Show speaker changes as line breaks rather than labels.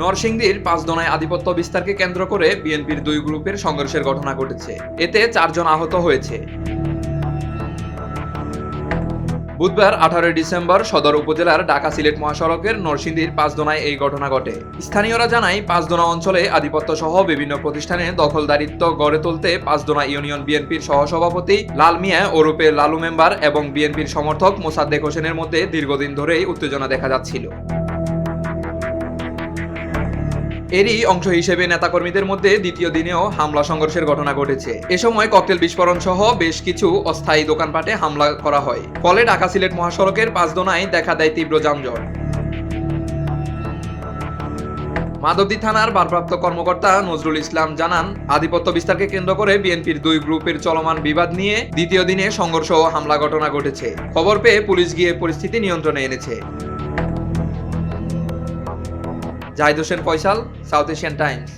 নরসিংদীর পাঁচদনায় আধিপত্য বিস্তারকে কেন্দ্র করে বিএনপির দুই গ্রুপের সংঘর্ষের ঘটনা ঘটেছে। এতে চারজন আহত হয়েছে। বুধবার আঠারোই ডিসেম্বর সদর উপজেলার ঢাকা সিলেট মহাসড়কের নরসিংদীর পাঁচদোনায় এই ঘটনা ঘটে। স্থানীয়রা জানায়, পাঁচদোনা অঞ্চলে আধিপত্য সহ বিভিন্ন প্রতিষ্ঠানে দখলদারিত্ব গড়ে তুলতে পাঁচদোনা ইউনিয়ন বিএনপির সহসভাপতি লাল মিয়া ওরূপে লালু মেম্বার এবং বিএনপির সমর্থক মোসাদ্দেক হোসেনের মধ্যে দীর্ঘদিন ধরেই উত্তেজনা দেখা যাচ্ছিল। এরই অংশ হিসেবে নেতাকর্মীদের মধ্যে দ্বিতীয় দিনেও হামলা সংঘর্ষের ঘটনা ঘটেছে। এ সময় ককটেল বিস্ফোরণ সহ বেশ কিছু অস্থায়ী দোকানপাটে হামলা করা হয়। ফলে ঢাকা সিলেট মহাসড়কের পাঁচদোনায় দেখা দেয় তীব্র যানজট। মাধবদী থানার ভারপ্রাপ্ত কর্মকর্তা নজরুল ইসলাম জানান, আধিপত্য বিস্তারকে কেন্দ্র করে বিএনপির দুই গ্রুপের চলমান বিবাদ নিয়ে দ্বিতীয় দিনে সংঘর্ষ ও হামলা ঘটনা ঘটেছে। খবর পেয়ে পুলিশ গিয়ে পরিস্থিতি নিয়ন্ত্রণে এনেছে। Zahid Hossain Faisal south Asian times.